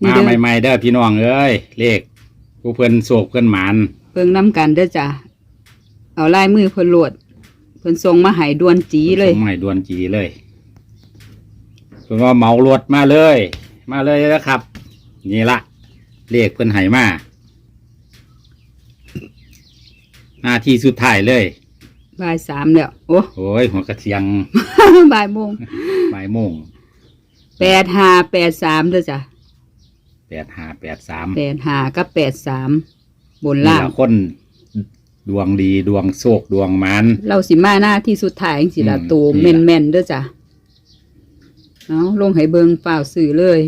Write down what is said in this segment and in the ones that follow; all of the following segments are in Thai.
นี่มาเด้อ ใหม่ๆเด้อพี่น้องเอ้ยเลขผู้เพิ่นโศกเพิ่นหมานเบิ่งน้ำกันเด้อจ้ะเอาลายมือเพิ่นโหลดเพิ่นส่งมาให้ด่วนจีเลย ส่งมาให้ดวนจีเลยเพิ่นว่าเหมารถมาเลย มาเลยนะครับ นี่ละเลขเพิ่นให้มาหน้าที่สุดท้ายเลย บ่ายสามแล้ว โอ้ โอ้ยหัวกระเทียงบ่ายโมงบ่ายโมงแปดห้าแปดสามเด้อจ้ะ แปดห้าแปดสามแปดห้ากับแปดสามบนนี่ล่างละคนดวงดีดวงโศกดวงหมานเราสิมาหน้าที่สุดท้ายจังสิละอืม ตัวนี่แม่ล่ะนๆเด้อจ้ะเอาลงให้เบิงเปล่าสื่อเลย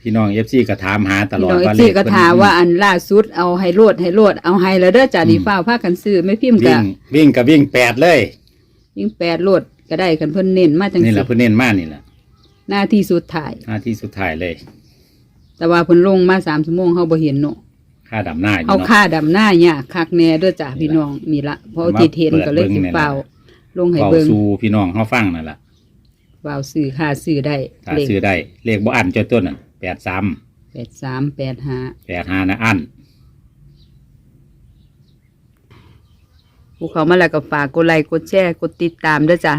พี่น้องเอฟซีก็ถามหาตลพี่อดน้องเอว่าฟเลซีขก็เพิ่นถามว่าอันล่าสุดเอาให้โลดให้โลดเอาให้แล้วเด้อจ้ะอืมดีฟ้าวพากันซื้อไม่พิมพ์วิ่กะงวิ่งกับวิ่งแปดเลยยิ่งแปดโลดก็ได้กันเพิ่นเน้นมาจังนี่แหสิละเพื่นเน้นมากนี่แหละหน้าที่สุดท้าย หน้าที่สุดท้ายเลย แต่ว่าเพิ่นลงมาสามชั่วโมงเฮาบ่เห็นเนาะค่าดำหน้าอยู่เอาเนาะ ค่าดำหน้าเนี่ยากคักแน่เด้อจ้ะพี่น้องนี่ละเพราะมาที่เห็นก็เลยเปิดเบิ่สิงเนี่ยนะเปล่าลงให้เบาเบิ่งสู่พี่น้องเขาฟังนั่นแหละเปล่าซื้อค่าซื้อได้ถ้าเลขซื้อได้เลขบ่อันเจ้าต้นน่ะแปดสามแปดสามแปดห้าแปดห้านะอันผู้เขามาแล้วก็ฝากกดไลค์กดแชร์กดติดตามเด้อจ้ะ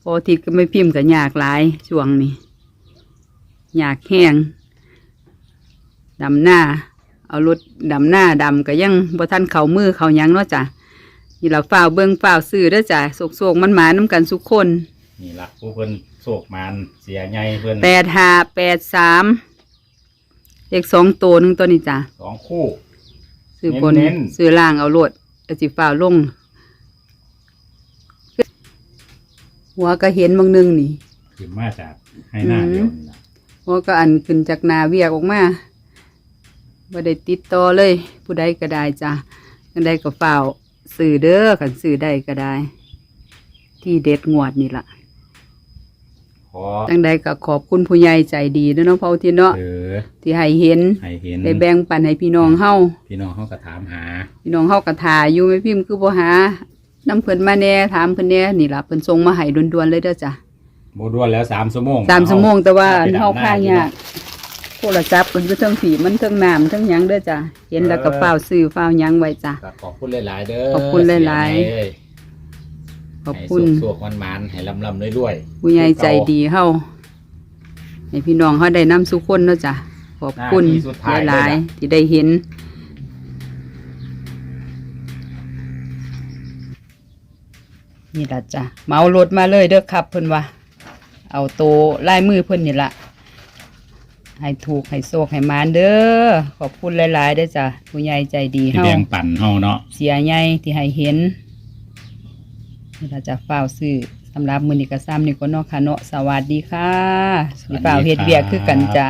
เพอทิศก็ไม่พิมพ์ก็ยากหลายช่วงนี้ยากแห้ง ดำหน้า เอารถดำหน้าดำก็ยังบ่ทันเขามือเขาหยังเนาะจ้ะนี่เราฝ้าวเบิ่งฝ้าวซื้อเด้อจ้ะโศกๆมันหมาน้ำกันสุกคนนี่ละผู้เพิ่นโศกมานเสียใหญ่เพิ่นแปดห้าแปดสามเลขสองตัวหนึ่งตัวนี้จ้ะสองคู่ซื้อบนเน้นๆซื้อล่างเอาโลดกระจิฝ้าวลงหัวก็เห็นบางหนึงนี่ขึ้นมาจากให้หน้าเดียวนี่ละหัวก็อันขึ้นจากนาเวียกออกมา บ่ได้ติดต่อเลย ผู้ใดก็ได้จ้ะกันใดก็ฝ้าวซื้อเด้อกันซื้อได้ก็ได้ ที่เด็ดงวดนี่ล่ะขอจังใดก็ขอบคุณผู้ใหญ่ใจดีเด้อเนาะเผาที่เนาะเออที่ให้เห็นให้เห็นได้แบ่งปันให้พี่น้องเฮาพี่น้องเขาก็ถามหา พี่น้องเฮากระถาอยู่ไม่พิมพ์คือบ่หาน้ำเพิ่นมาแน่ถามเพิ่นแน่นี่ล่ะเพิ่นส่งมาให้ด่วนๆเลยเด้อจ้ะโบดวนแล้วสามชั่วโมง สามชั่วโมงแต่ว่าไปดำเฮาค่าอยู่ยากโทรศัพท์เพิ่นอยู่เทั้งผีมันเทั้งน้ำเทั้งหยังเด้อจ้ะเห็นแล้วก็ฟ้าวซื้อฟ้าวหยังไว้จ้ะ ก็ขอบคุณหลาย ๆ เด้อขอบคุณหลาย ๆ เสีใญ่เอ้ยขอบคุณ ให้สุขๆมันมันๆให้ลำลำๆรวยๆผู้ใหญ่ใจดีเฮาให้พี่น้องเฮาได้นำสุคนเนาะจ้ะขอบคุณหน้าที่สุดท้ายหลายเลยล่ะๆที่ได้เห็น นี่ล่ะจ้ะเมารถมาเลยเด้อครับเพิ่นว่า เอาโตลายมือเพิ่นนี่ละ ให้ถูกให้โศกให้มานเด้อขอบคุณหลายๆเด้อจ้ะผู้ใหญ่ใจดีที่เฮาแบ่งปันเฮาเนาะเสียใหญ่ที่ให้เห็นนี่ล่ะจะฝ้าวซื้อสำหรับมือนี้ก็ซ้ำนี่ก็เนอกค่ะเนาะสวัสดีค่ะสิฝ้าวเฮ็ดเวียกคือกันจ้ะ